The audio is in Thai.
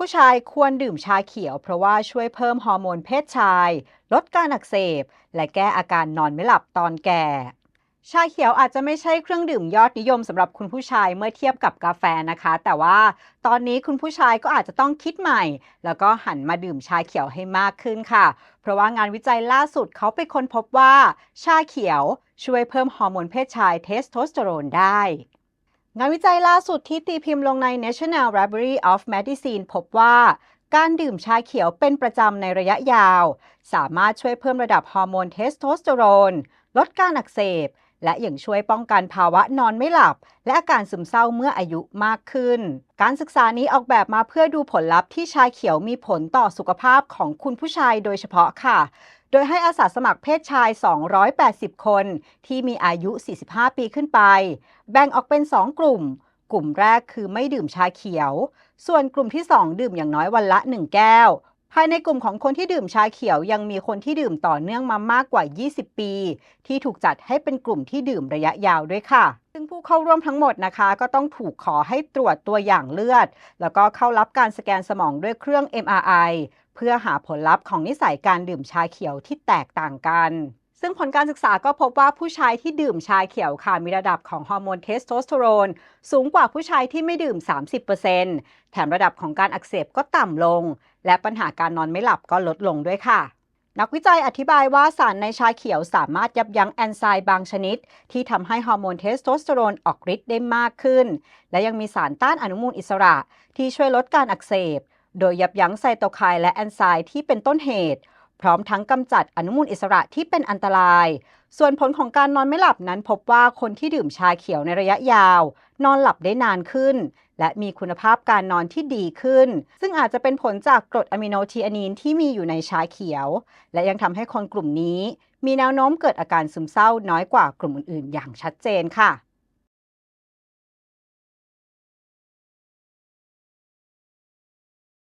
ผู้ชายควรดื่มชาเขียว เพราะว่าช่วยเพิ่มฮอร์โมนเพศชาย ลดการอักเสบ และแก้อาการนอนไม่หลับตอนแก่ ชาเขียวอาจจะไม่ใช่เครื่องดื่มยอดนิยมสำหรับคุณผู้ชายเมื่อเทียบกับกาแฟนะคะ แต่ว่าตอนนี้คุณผู้ชายก็อาจจะต้องคิดใหม่ แล้วก็หันมาดื่มชาเขียวให้มากขึ้นค่ะ เพราะว่างานวิจัยล่าสุดเขาไปค้นพบว่า ชาเขียวช่วยเพิ่มฮอร์โมนเพศชายเทสโทสเตอโรนได้ งานวิจัยล่าสุดที่ตีพิมพ์ลงใน National Library of Medicine พบว่า การดื่มชาเขียวเป็นประจำในระยะยาว สามารถช่วยเพิ่มระดับฮอร์โมนเทสโทสเตอโรน ลดการอักเสบ และยังช่วยป้องกันภาวะนอนไม่หลับ และอาการซึมเศร้าเมื่ออายุมากขึ้น การศึกษานี้ออกแบบมาเพื่อดูผลลัพธ์ที่ชาเขียวมีผลต่อสุขภาพของคุณผู้ชายโดยเฉพาะค่ะ โดยให้อาสาสมัครเพศชาย 280 คน ที่มีอายุ 45 ปีขึ้นไป แบ่งออกเป็น 2 กลุ่ม กลุ่มแรกคือไม่ดื่มชาเขียว ส่วนกลุ่มที่ 2 ดื่มอย่างน้อยวันละ 1 แก้ว ภายในกลุ่มของคนที่ดื่มชาเขียวยังมีคนที่ดื่มต่อเนื่องมามากกว่า 20 ปี ที่ถูกจัดให้เป็นกลุ่มที่ดื่มระยะยาวด้วยค่ะ ซึ่งผู้เข้าร่วมทั้งหมดนะคะ ก็ต้องถูกขอให้ตรวจตัวอย่างเลือด แล้วก็เข้ารับการสแกนสมองด้วยเครื่อง MRI เพื่อหาผลลัพธ์ของนิสัยการดื่มชาเขียวที่แตกต่างกัน ซึ่งผลการศึกษาก็พบว่าผู้ชายที่ดื่มชาเขียวค่ะมีระดับของฮอร์โมนเทสโทสเตอโรน สูงกว่าผู้ชายที่ไม่ดื่ม 30%แถมระดับของการอักเสบก็ต่ำลง และปัญหาการนอนไม่หลับก็ลดลงด้วยค่ะ นักวิจัยอธิบายว่าสารในชาเขียวสามารถยับยั้งแอนไซม์บางชนิด ที่ทำให้ฮอร์โมนเทสโทสเตอโรนออกฤทธิ์ได้มากขึ้น และยังมีสารต้านอนุมูลอิสระ ที่ช่วยลดการอักเสบ โดยยับยั้งไซโตไคน์และแอนไซม์ที่เป็นต้นเหตุ พร้อมทั้งกำจัดอนุมูลอิสระที่เป็นอันตราย ส่วนผลของการนอนไม่หลับนั้นพบว่าคนที่ดื่มชาเขียวในระยะยาว นอนหลับได้นานขึ้น และมีคุณภาพการนอนที่ดีขึ้น ซึ่งอาจจะเป็นผลจากกรดอะมิโนทีอานีนที่มีอยู่ในชาเขียว และยังทำให้คนกลุ่มนี้ มีแนวโน้มเกิดอาการซึมเศร้าน้อยกว่ากลุ่มอื่นๆ อย่างชัดเจนค่ะ